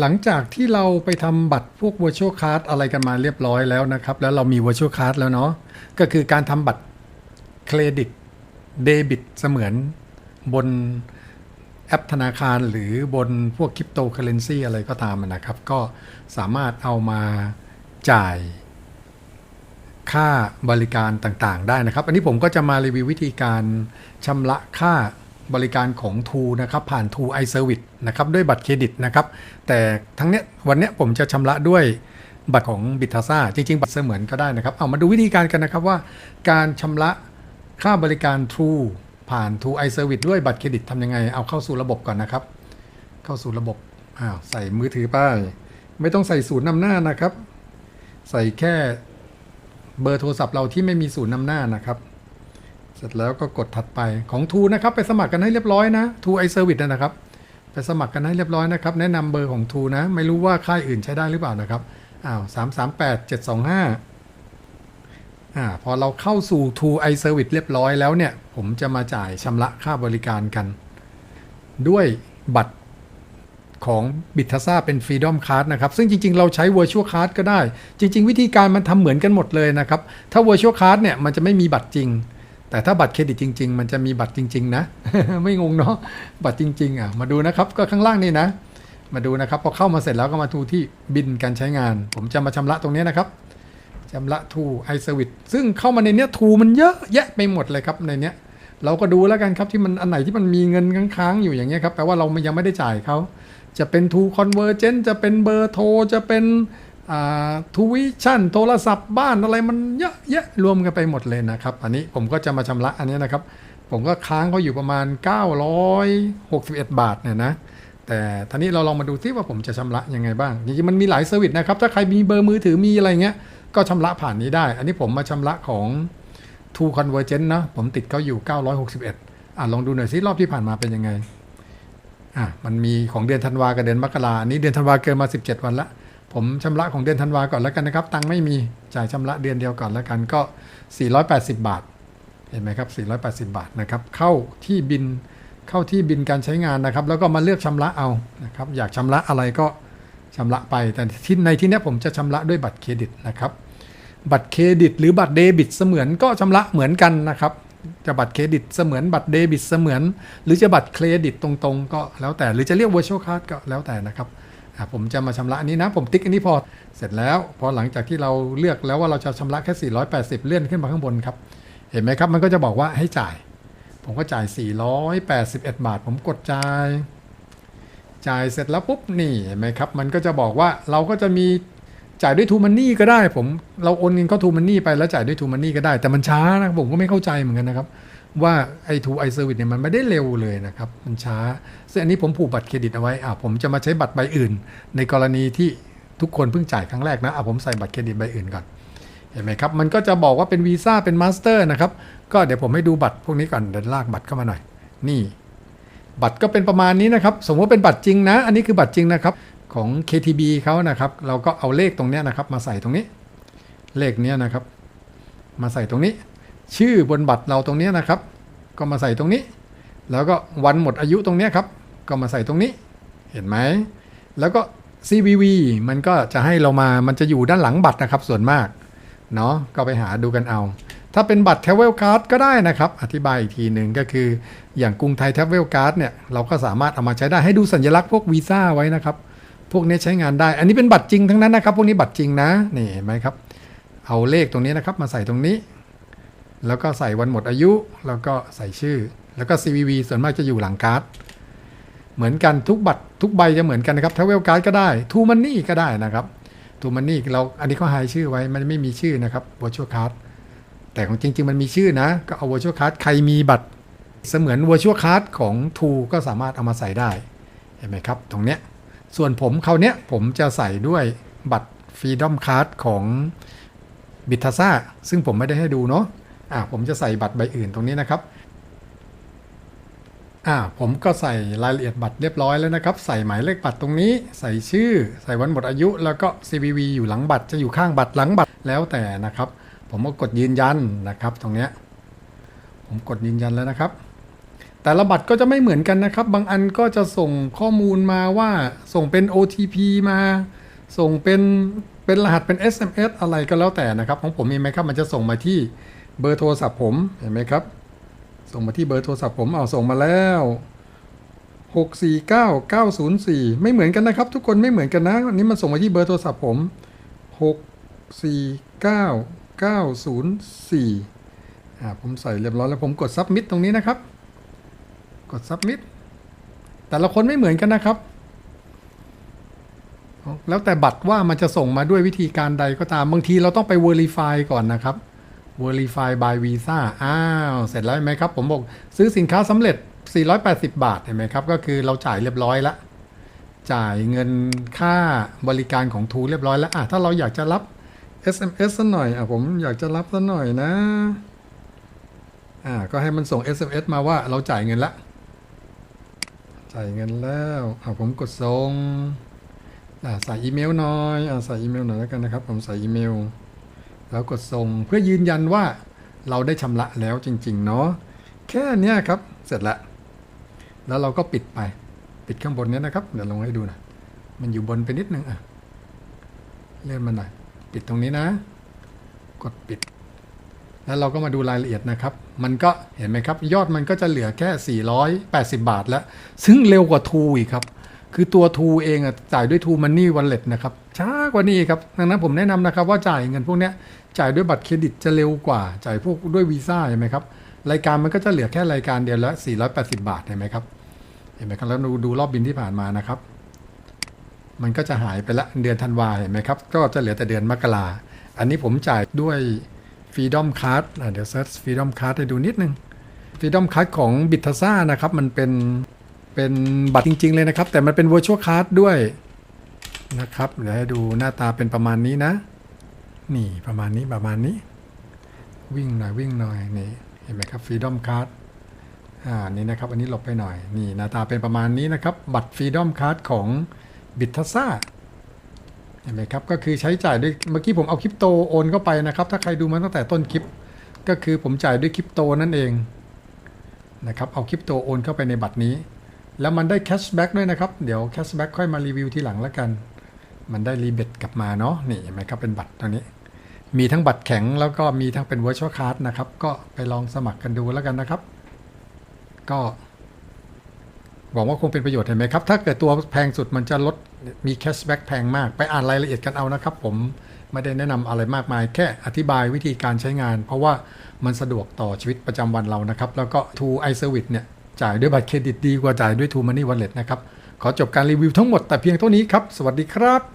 หลังจากที่เราไปทำบัตรพวก virtual card อะไรกันมาเรียบร้อยแล้วนะครับ แล้วเรามี virtual card แล้วเนาะก็คือการทำบัตรเครดิตเดบิตเสมือนบนแอปธนาคารหรือบนพวกคริปโตเคอเรนซีอะไรก็ตามนะครับ ก็สามารถเอามาจ่ายค่าบริการต่างๆ ได้นะครับ อันนี้ผมก็จะมารีวิววิธีการชำระค่า บริการของ t ูนะครับผ่าน t ู iService นะครับด้วยบัตรเครดิตนะครับ แต่ทั้งเนี้ยวันเนี้ยผมจะชำระด้วยบัตรของบิทาซ่าจริง ๆ บัตรเสมือนก็ได้นะครับ เอามาดูวิธีการกันนะครับว่า การชำระค่าบริการ True ผ่าน t ู iService ด้วยบัตรเครดิตทำยังไง เอาเข้าสู่ระบบก่อนนะครับ เข้าสู่ระบบอ้าวใส่มือถือป้ายไม่ต้องใส่ศูนย์นำหน้านะครับ ใส่แค่เบอร์โทรศัพท์เราที่ไม่มีศูนย์นำหน้านะครับ สร็จแล้วก็กดถัดไปของทูนะครับไปสมัครกันให้เรียบร้อยนะทูไอเซอร์วิสนะครับ ไปสมัครกันให้เรียบร้อยนะครับ แนะนำเบอร์ของทูนะ ไม่รู้ว่าค่ายอื่นใช้ได้หรือเปล่านะครับอ้าวสามสามแปดเจ็ดสองห้าอ่าพอเราเข้าสู่ t ู i Service เรียบร้อยแล้วเนี่ย ผมจะมาจ่ายชำระค่าบริการกัน ด้วยบัตรของบิท a ซ่าเป็น Freedom Card นะครับ ซึ่งจริง ๆ เราใช้ Virtual Card ก็ได้ จริง ๆ วิธีการมันทำเหมือนกันหมดเลยนะครับ ถ้า Virtual Card เนี่ย มันจะไม่มีบัตรจริง แต่ถ้าบัตรเครดิตจริง ๆ มันจะมีบัตรจริง ๆ นะ ไม่งงเนาะบัตรจริง ๆ อะ มาดูนะครับ ก็ข้างล่างนี่นะ มาดูนะครับ พอเข้ามาเสร็จแล้วก็มาดูที่บินการใช้งาน ผมจะมาชำระตรงนี้นะครับชำระทูไอเซอร์วิสซึ่งเข้ามาในเนี้ยทูมันเยอะแยะไปหมดเลยครับในเนี้ย เราก็ดูแล้วกันครับที่มันอันไหนที่มันมีเงินค้างๆอยู่อย่างเงี้ยครับแปลว่าเรายังไม่ได้จ่ายเขาจะเป็นทูคอนเวอร์เจนจะเป็นเบอร์โทรจะเป็น ทูวิชั่นโทรศัพท์บ้านอะไรมันเยอะแยะรวมกันไปหมดเลยนะครับ อันนี้ผมก็จะมาชำระอันนี้นะครับ ผมก็ค้างเขาอยู่ประมาณ 961 บาทเนี่ยนะ แต่ทีนี้เราลองมาดูซิว่าผมจะชำระยังไงบ้างจริงๆมันมีหลายเซอร์วิสนะครับ ถ้าใครมีเบอร์มือถือมีอะไรเงี้ยก็ชำระผ่านนี้ได้ อันนี้ผมมาชำระของ True Convergent นะผมติดเขาอยู่ 961อะลองดูหน่อยซิรอบที่ผ่านมาเป็นยังไงอะมันมีของเดือนธันวากับเดือนมกราอันนี้เดือนธันวาเกินมา 17 วันละ ผมชำระของเดือนธันวาก่อนแล้วกันนะครับ ตังไม่มีจ่ายชำระเดือนเดียวก่อนแล้วกันก็ 480 บาท เห็นไหมครับ 480 บาทนะครับ เข้าที่บินเข้าที่บินการใช้งานนะครับ แล้วก็มาเลือกชำระเอานะครับ อยากชำระอะไรก็ชำระไป แต่ที่ในที่นี้ผมจะชำระด้วยบัตรเครดิตนะครับ บัตรเครดิต หรือบัตรเดบิตเสมือนก็ชำระเหมือนกันนะครับจะบัตรเครดิตเสมือนบัตรเดบิตเสมือน หรือจะบัตรเครดิตตรงๆ ก็แล้วแต่หรือจะเรียก virtual card ก็แล้วแต่นะครับ ผมจะมาชำระอันนี้นะ ผมติ๊กอันนี้พอเสร็จแล้ว พอหลังจากที่เราเลือกแล้วว่าเราจะชำระแค่ 480 เลื่อนขึ้นมาข้างบนครับ เห็นไหมครับ มันก็จะบอกว่าให้จ่าย ผมก็จ่าย 481 บาท ผมกดจ่าย จ่ายเสร็จแล้วปุ๊บนี่เห็นไหมครับ มันก็จะบอกว่าเราก็จะมีจ่ายด้วยทูมันนี่ก็ได้ ผมเราโอนเงินเข้าทูมันนี่ไปแล้วจ่ายด้วยทูมันนี่ก็ได้ แต่มันช้านะผมก็ไม่เข้าใจเหมือนกันนะครับ ว่าไอ้ทูไอเซอร์วิสเนี่ยมันไม่ได้เร็วเลยนะครับ มันช้า ซึ่งอันนี้ผมผูกบัตรเครดิตเอาไว้อ่าผมจะมาใช้บัตรใบอื่น ในกรณีที่ทุกคนเพิ่งจ่ายครั้งแรกนะอ่าผมใส่บัตรเครดิตใบอื่นก่อนเห็นไหมครับ มันก็จะบอกว่าเป็นวีซ่าเป็นมาสเตอร์นะครับ ก็เดี๋ยวผมให้ดูบัตรพวกนี้ก่อนเดี๋ยวลากบัตรเข้ามาหน่อย นี่ บัตรก็เป็นประมาณนี้นะครับ สมมติว่าเป็นบัตรจริงนะ อันนี้คือบัตรจริงนะครับ ของ KTB เขานะครับ เราก็เอาเลขตรงนี้นะครับ มาใส่ตรงนี้ เลขเนี้ยนะครับ มาใส่ตรงนี้ ชื่อบนบัตรเราตรงนี้นะครับ ก็มาใส่ตรงนี้ แล้วก็วันหมดอายุตรงนี้ครับ ก็มาใส่ตรงนี้ เห็นไหม แล้วก็ CVV มันก็จะให้เรามา มันจะอยู่ด้านหลังบัตรนะครับ ส่วนมาก เนาะ ก็ไปหาดูกันเอา ถ้าเป็นบัตร Travel Card ก็ได้นะครับ อธิบายอีกทีหนึ่งก็คือ อย่างกรุงไทย Travel Card เนี่ย เราก็สามารถเอามาใช้ได้ ให้ดูสัญลักษณ์พวกวีซ่าไว้นะครับ พวกนี้ใช้งานได้ อันนี้เป็นบัตรจริงทั้งนั้นนะครับ พวกนี้บัตรจริงนะ นี่เห็นไหมครับ เอาเลขตรงนี้นะครับ มาใส่ตรงนี้ แล้วก็ใส่วันหมดอายุ แล้วก็ใส่ชื่อ แล้วก็ CVV ส่วนมากจะอยู่หลังการ์ด เหมือนกันทุกบัตรทุกใบจะเหมือนกันนะครับ Travel Card ก็ได้ทูมันนี่ก็ได้นะครับทูมันนี่เราอันนี้เขาหายชื่อไว้มันไม่มีชื่อนะครับ Virtual Card แต่ของจริง ๆ มันมีชื่อนะ ก็เอา Virtual Card ใครมีบัตร เสมือน Virtual Card ของทูก็สามารถเอามาใส่ได้เห็นไหมครับ ตรงเนี้ยส่วนผมคราวเนี้ยผมจะใส่ด้วยบัตร Freedom Card ของบิทาซ่าซึ่งผมไม่ได้ให้ดูเนาะ อ่าผมจะใส่บัตรใบอื่นตรงนี้นะครับอ่าผมก็ใส่รายละเอียดบัตรเรียบร้อยแล้วนะครับ ใส่หมายเลขบัตรตรงนี้ ใส่ชื่อ ใส่วันหมดอายุ แล้วก็ CVV อยู่หลังบัตรจะอยู่ข้างบัตรหลังบัตรแล้วแต่นะครับ ผมก็กดยืนยันนะครับ ตรงเนี้ยผมกดยืนยันแล้วนะครับ แต่ละบัตรก็จะไม่เหมือนกันนะครับ บางอันก็จะส่งข้อมูลมาว่าส่งเป็น OTP มา ส่งเป็นเป็นรหัสเป็น SMS อะไรก็แล้วแต่นะครับ ของผมมีไหมครับมันจะส่งมาที่ เบอร์โทรศัพท์ผมเห็นไหมครับ ส่งมาที่เบอร์โทรศัพท์ผมเอาส่งมาแล้ว649904 ไม่เหมือนกันนะครับ ทุกคนไม่เหมือนกันนะอันนี้มันส่งมาที่เบอร์โทรศัพท์ผม 649904อ่าผมใส่เรียบร้อยแล้วผมกด submit ตรงนี้นะครับ กด submit แต่ละคนไม่เหมือนกันนะครับ แล้วแต่บัตรว่ามันจะส่งมาด้วยวิธีการใดก็ตามบางทีเราต้องไป verify ก่อนนะครับ verify by visa อ้าว เสร็จแล้วไหมครับ ผมบอกซื้อสินค้าสำเร็จ 480 บาทเห็นไหมครับ ก็คือเราจ่ายเรียบร้อยแล้ว จ่ายเงินค่าบริการของทูเรียบร้อยแล้วอะถ้าเราอยากจะรับ SMS สักหน่อยอะผมอยากจะรับสักหน่อยนะอ่าก็ให้มันส่ง SMS มาว่าเราจ่ายเงินละจ่ายเงินแล้วอะผมกดส่งอ่าใส่อีเมลหน่อยอ่าใส่อีเมลหน่อยแล้วกันนะครับ ผมใส่อีเมล แล้วกดส่งเพื่อยืนยันว่าเราได้ชำระแล้วจริง ๆ เนาะแค่นี้ครับเสร็จแล้วแล้วเราก็ปิดไป ปิดข้างบนนี้นะครับ เดี๋ยวลงให้ดูนะมันอยู่บนไปนิดนึงอะเลื่อนมาหน่อยปิดตรงนี้นะ กดปิด แล้วเราก็มาดูรายละเอียดนะครับ มันก็เห็นไหมครับ ยอดมันก็จะเหลือแค่ 480 บาทแล้ว ซึ่งเร็วกว่าทูอีกครับ คือตัวทูเองอะจ่ายด้วยทูมันนี่วันเล็ตนะครับช้ากว่านี้ครับดังนั้นผมแนะนำนะครับ ว่าจ่ายเงินพวกเนี้ยจ่ายด้วยบัตรเครดิตจะเร็วกว่า จ่ายพวกด้วยวีซ่าเห็นไหมครับรายการมันก็จะเหลือแค่รายการเดียวละ 480 บาทเห็นไหมครับเห็นไหมครับแล้วดูดูรอบบินที่ผ่านมานะครับ มันก็จะหายไปละเดือนธันวาเห็นไหมครับ ก็จะเหลือแต่เดือนมกราอันนี้ผมจ่ายด้วย Freedom Card เดี๋ยวเซิร์ช Freedom Card ให้ดูนิดนึง Freedom Card ของบิทซ่านะครับ มันเป็น เป็นบัตรจริง ๆ เลยนะครับ แต่มันเป็น Virtual Card ด้วยนะครับเดี๋ยวให้ดูหน้าตาเป็นประมาณนี้นะ นี่ประมาณนี้ประมาณนี้ วิ่งหน่อยวิ่งหน่อยนี่เห็นไหมครับ Freedom Card อ่านี่นะครับ อันนี้หลบไปหน่อย นี่หน้าตาเป็นประมาณนี้นะครับ บัตร Freedom Card ของบิทซ่าเห็นไหมครับ ก็คือใช้จ่ายด้วยเมื่อกี้ผมเอาคริปโตโอนเข้าไปนะครับ ถ้าใครดูมาตั้งแต่ต้นคลิป ก็คือผมจ่ายด้วยคริปโตนั่นเองนะครับ เอาคริปโตโอนเข้าไปในบัตรนี้ แล้วมันได้แคชแบ็กด้วยนะครับ เดี๋ยวแคชแบ็กค่อยมารีวิวทีหลังแล้วกัน มันได้รีเบทกลับมาเนาะนี่เห็นไหมครับเป็นบัตรตัวนี้ มีทั้งบัตรแข็งแล้วก็มีทั้งเป็น virtual card นะครับ ก็ไปลองสมัครกันดูแล้วกันนะครับ ก็หวังว่าคงเป็นประโยชน์เห็นไหมครับ ถ้าเกิดตัวแพงสุดมันจะลดมีแคชแบ็กแพงมาก ไปอ่านรายละเอียดกันเอานะครับ ผมไม่ได้แนะนำอะไรมากมาย แค่อธิบายวิธีการใช้งาน เพราะว่ามันสะดวกต่อชีวิตประจำวันเรานะครับ แล้วก็ True iService เนี่ย จ่ายด้วยบัตรเครดิตดีกว่าจ่ายด้วยทูมันนี่วอลเล็ตนะครับ ขอจบการรีวิวทั้งหมดแต่เพียงเท่านี้ครับ สวัสดีครับ